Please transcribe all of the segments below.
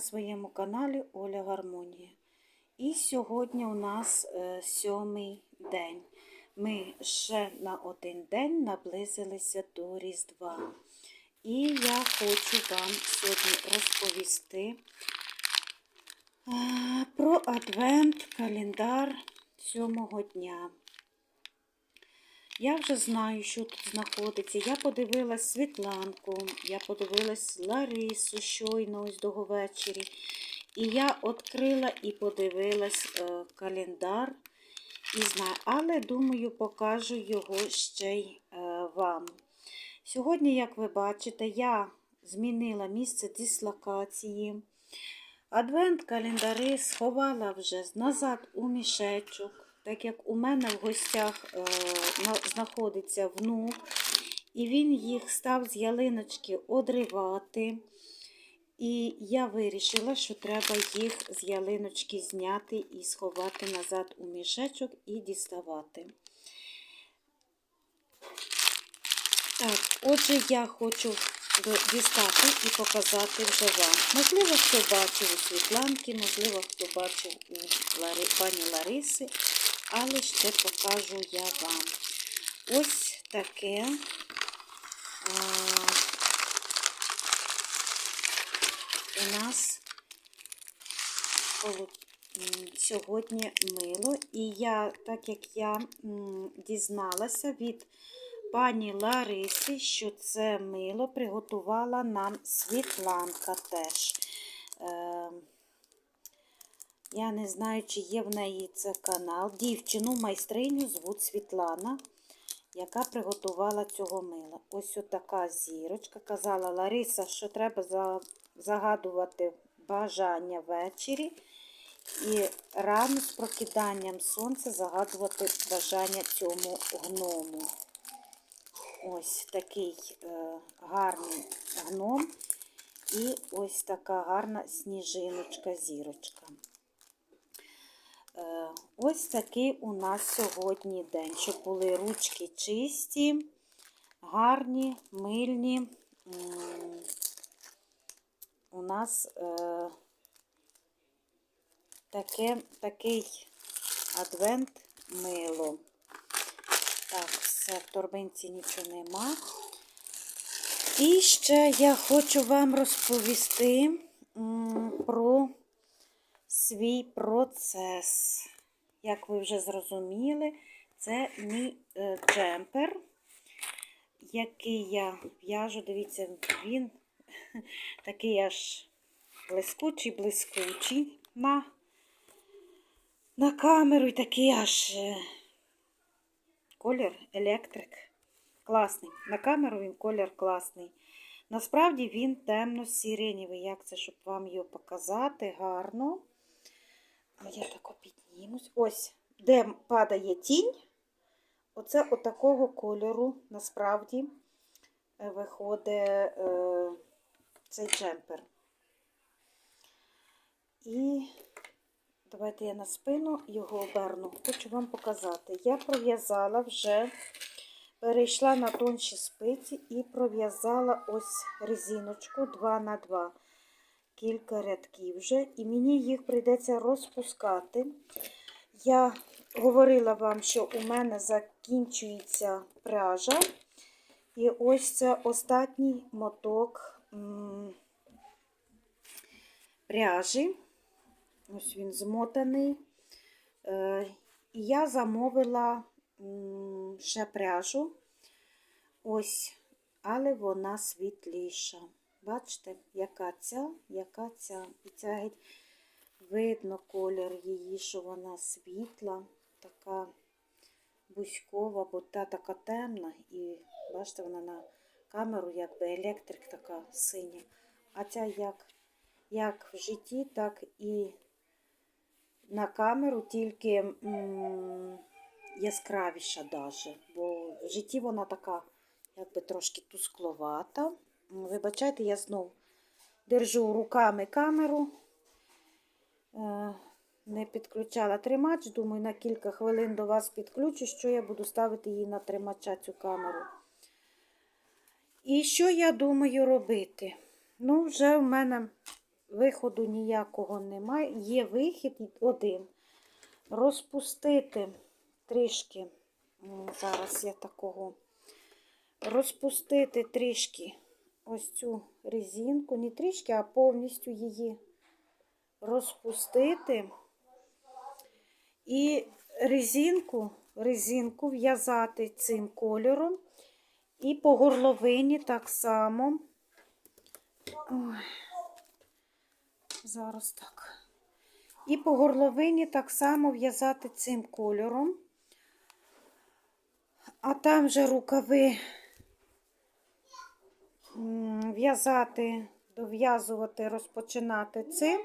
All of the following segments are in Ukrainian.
на своєму каналі Оля Гармонія. І сьогодні у нас е, сьомий день. Ми ще на один день наблизилися до Різдва. І я хочу вам сьогодні розповісти е, про адвент, календар сьомого дня. Я вже знаю, що тут знаходиться. Я подивилась Світланку, я подивилась Ларису щойно ось до ввечері. І я відкрила і подивилась е, календар. І знаю, але думаю, покажу його ще й е, вам. Сьогодні, як ви бачите, я змінила місце дислокації. Адвент календари сховала вже назад у мішечок так як у мене в гостях е, знаходиться внук, і він їх став з ялиночки одривати. І я вирішила, що треба їх з ялиночки зняти і сховати назад у мішечок і діставати. Так, отже, я хочу дістати і показати вже вам. Можливо, хто бачив у Світланки, можливо, хто бачив у Лари... пані Лариси але ще покажу я вам. Ось таке у нас сьогодні мило. І я, так як я дізналася від пані Лариси, що це мило приготувала нам Світланка теж. Я не знаю, чи є в неї це канал. Дівчину, майстриню звуть Світлана, яка приготувала цього мила. Ось така зірочка. Казала Лариса, що треба загадувати бажання ввечері. І рано з прокиданням сонця загадувати бажання цьому гному. Ось такий е, гарний гном. І ось така гарна сніжиночка, зірочка. Е, ось такий у нас сьогодні день, щоб були ручки чисті, гарні, мильні. У нас е, таке, такий адвент мило. Так, все, в торбинці нічого нема. І ще я хочу вам розповісти про свій процес. Як ви вже зрозуміли, це мій е, джемпер, який я в'яжу, дивіться, він такий аж блискучий-блискучий на на камеру і такий аж е, колір електрик. Класний. На камеру він колір класний. Насправді він темно-сиренєвий. Як це, щоб вам його показати гарно. Я так піднімусь. Ось, де падає тінь, оце отакого кольору насправді е, виходить е, цей джемпер. І давайте я на спину його оберну. Хочу вам показати. Я пров'язала вже, перейшла на тонші спиці і пров'язала ось резиночку 2 на 2 кілька рядків вже, і мені їх прийдеться розпускати. Я говорила вам, що у мене закінчується пряжа. І ось це останній моток пряжі. Ось він змотаний. Е, і я замовила ще пряжу. Ось, але вона світліша. Бачите, яка ця, яка ця. І ця геть видно колір її, що вона світла, така бузькова, бо та така темна. І бачите, вона на камеру, якби електрик така синя. А ця як, як в житті, так і на камеру, тільки яскравіша даже. Бо в житті вона така, якби трошки тускловата. Вибачайте, я знов держу руками камеру, е, не підключала тримач, думаю, на кілька хвилин до вас підключу, що я буду ставити її на тримача цю камеру. І що я думаю робити? Ну, вже в мене виходу ніякого немає. Є вихід один. Розпустити трішки, зараз я такого, розпустити трішки ось цю резинку, не трішки, а повністю її розпустити. І резинку, резинку в'язати цим кольором. І по горловині так само. Ой. Зараз так. І по горловині так само в'язати цим кольором. А там же рукави в'язати, дов'язувати, розпочинати цим.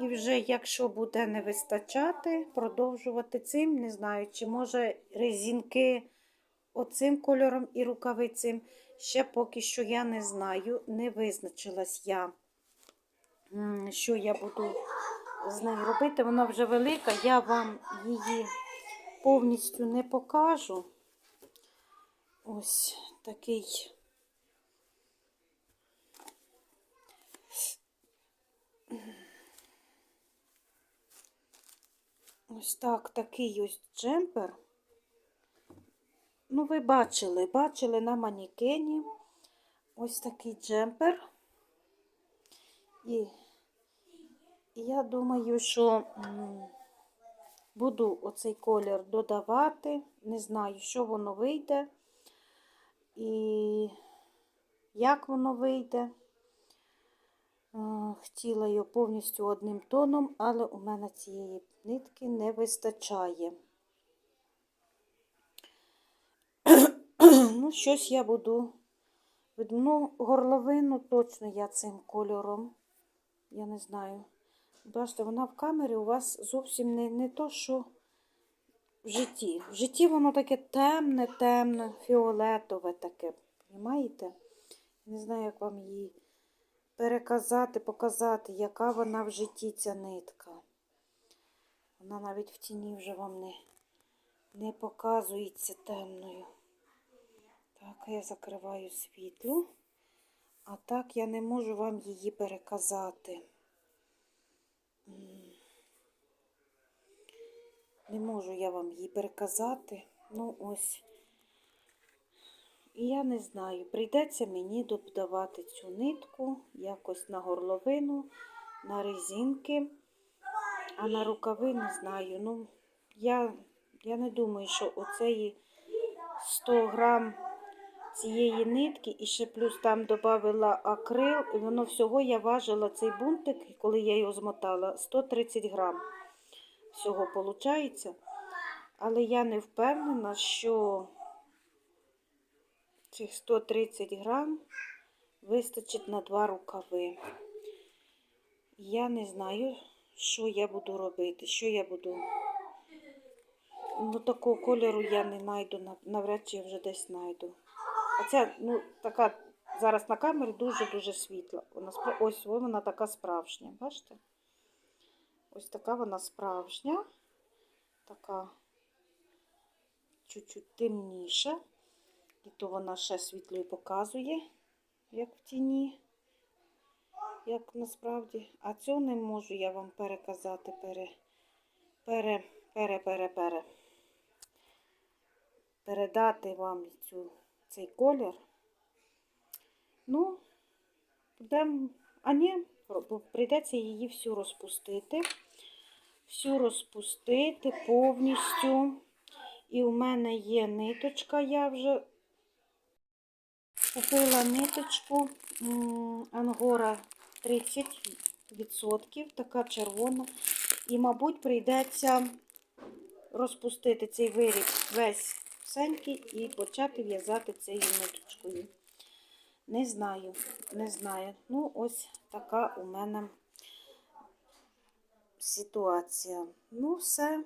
І вже, якщо буде не вистачати, продовжувати цим. Не знаю, чи може резинки оцим кольором і рукави цим. Ще поки що я не знаю, не визначилась я, що я буду з нею робити. Вона вже велика, я вам її повністю не покажу. Ось такий. Ось так, такий ось джемпер. Ну, ви бачили, бачили на манікені ось такий джемпер. І, я думаю, що буду оцей колір додавати. Не знаю, що воно вийде і як воно вийде. Хотіла його повністю одним тоном, але у мене цієї нитки не вистачає. Ну, щось я буду. Ну, горловину точно я цим кольором. Я не знаю. Бачите, вона в камері у вас зовсім не, не то, що в житті. В житті воно таке темне, темне, фіолетове таке. Понимаєте? Не знаю, як вам її переказати, показати, яка вона в житті ця нитка. Вона навіть в тіні вже вам не, не показується темною. Так, я закриваю світло, а так я не можу вам її переказати. Не можу я вам її переказати. Ну, ось. І я не знаю, прийдеться мені додавати цю нитку якось на горловину, на резинки, а на рукави не знаю. Ну, я, я не думаю, що оцеї 100 грам цієї нитки і ще плюс там додавила акрил, і воно всього я важила цей бунтик, коли я його змотала, 130 грам. Всього виходить. Але я не впевнена, що цих 130 грам вистачить на два рукави. Я не знаю, що я буду робити, що я буду. Ну, такого кольору я не знайду, навряд чи я вже десь знайду. А ця, ну, така зараз на камері дуже-дуже світла. Вона ось вона така справжня, бачите? Ось така вона справжня, така чуть-чуть темніша. І то вона ще світлою показує, як в тіні, як насправді. А цього не можу я вам переказати, пере, пере, пере, пере, пере. Передати вам цю, цей колір. Ну, будемо, а ні, прийдеться її всю розпустити. Всю розпустити повністю. І у мене є ниточка, я вже Купила ниточку Ангора 30%, така червона. І, мабуть, прийдеться розпустити цей виріб весь всенький і почати в'язати цією ниточкою. Не знаю, не знаю. Ну, ось така у мене ситуація. Ну, все.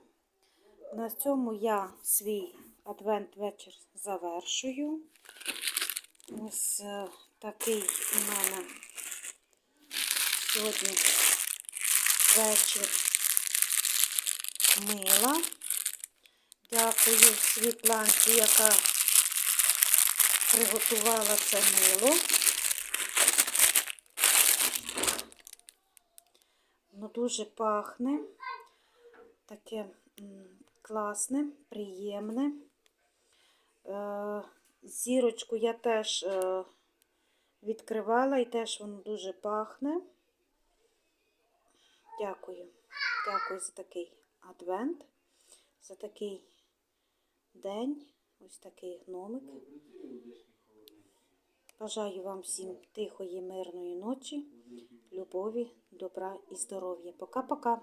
На цьому я свій адвент вечір завершую. Ось е, такий у мене сьогодні вечір мила. Дякую Світланці, яка приготувала це мило. воно дуже пахне. Таке класне, приємне. Зірочку я теж е, відкривала і теж воно дуже пахне. Дякую. Дякую за такий адвент, за такий день. Ось такий гномик. Бажаю вам всім тихої, мирної ночі, любові, добра і здоров'я. Пока-пока.